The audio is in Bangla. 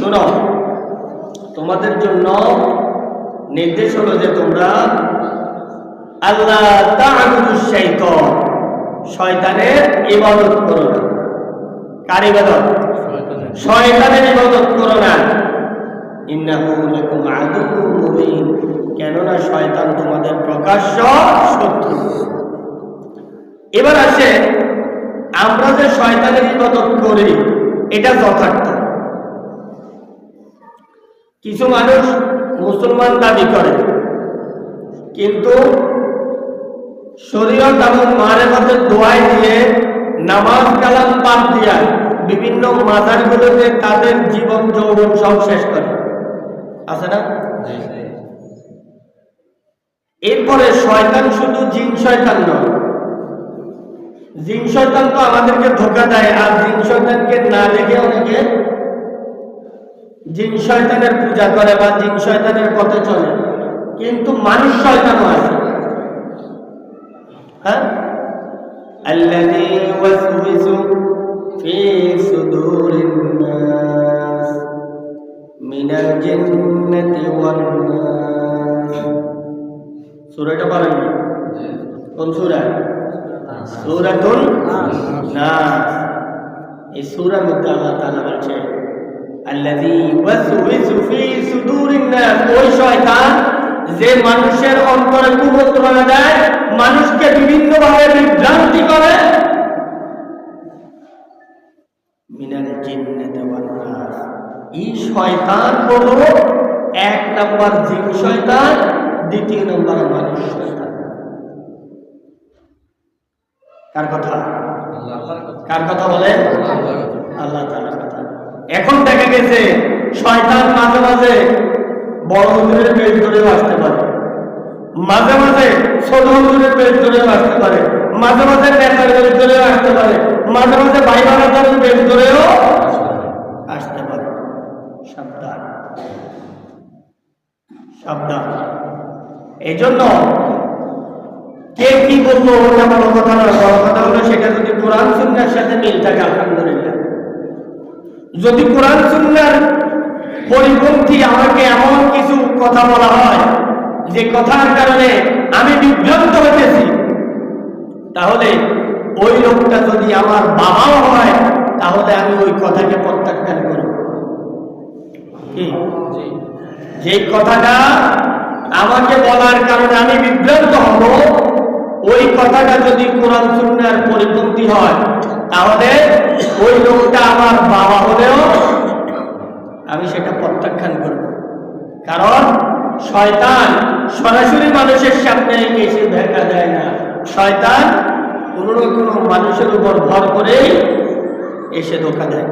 শোনো তোমাদের জন্য নির্দেশ হলো যে তোমরা আল্লাহ শাইতান শয়তানের ইবাদত করো না। কার ইবাদত? শয়তানের। ইবাদত করো না। কেননা শয়তান তোমাদের প্রকাশ্য শত্রু। এবার আসে আমরা যে শয়তানের ইবাদত করি এটা যথার্থ। কিছু মানুষ মুসলমান দাবি করে কিন্তু শরীয়ত এবং মারেফতের দোয়াই দিয়ে নামাজ কালাম বাদ দিয়া বিভিন্ন মাজারগুলোতে তাদের জীবন যৌবন সব শেষ করে। আছে না? এরপরে শয়তান শুধু জিন শয়তান নয় জিন শয়তান তো আমাদেরকে ধোকা দেয় আর জিন শয়তানকে না দেখে অনেকে জিন শয়তানের পূজা করে বা জিন শয়তানের পথে চলে কিন্তু মানুষ শয়তানও আছে হ্যাঁ الذي يوسوس في صدور الناس من الجنة والناس সূরাটা পারেন না কোন সূরা সূরাতুন নাস। এই মধ্যে আল্লাহ তাআলা বলছেন, আল্লাযী ফি সুদুরিন নাস। ওই শয়তান যে মানুষের অন্তরে কুমন্ত্রণা দেয়, মানুষকে বিভিন্ন ভাবে বিভ্রান্তি করে। মিনাল জিন্নাতি নাস। এই শয়তান হলো এক নাম্বার জিন শয়তান, দ্বিতীয় নাম্বার মানুষ শয়তান। কার কথা? কার কথা বলে? আল্লাহ তাআলার কথা। এখন দেখা গেছে শয়তান মাঝে মাঝে বড় হুজুরের পেট ধরেও আসতে পারে। মাঝে মাঝে ছোট হুজুরের পেট ধরেও আসতে পারে। মাঝে মাঝে নেতার পেট ধরেও আসতে পারে। মাঝে মাঝে ভাই বানাদারের পেট ধরেও আসতে পারে। সাবধান। সাবধান। এই জন্য কে কি বলব ওটা বড় কথা কথা হলো সেটা যদি কোরআন সুন্নার সাথে মিল থাকে আলহামদুলিল্লাহ। যদি কোরআন সুন্নার পরিপন্থী আমাকে এমন কিছু কথা বলা হয় যে কথার কারণে আমি বিভ্রান্ত হইতেছি তাহলে ওই লোকটা যদি আমার বাবাও হয় তাহলে আমি ওই কথাকে প্রত্যাখ্যান করব। যে কথাটা আমাকে বলার কারণে আমি বিভ্রান্ত হব ওই কথাটা যদি কোরআন সুন্নার পরিপন্থী হয়, তাহলে ওই লোকটা আমার বাবা হলেও আমি সেটা প্রত্যাখ্যান করব। কারণ শয়তান সরাসরি মানুষের সামনে এসে দেখা দেয় না। শয়তান কোনো না কোনো মানুষের উপর ভর করেই এসে ধোকা দেয়।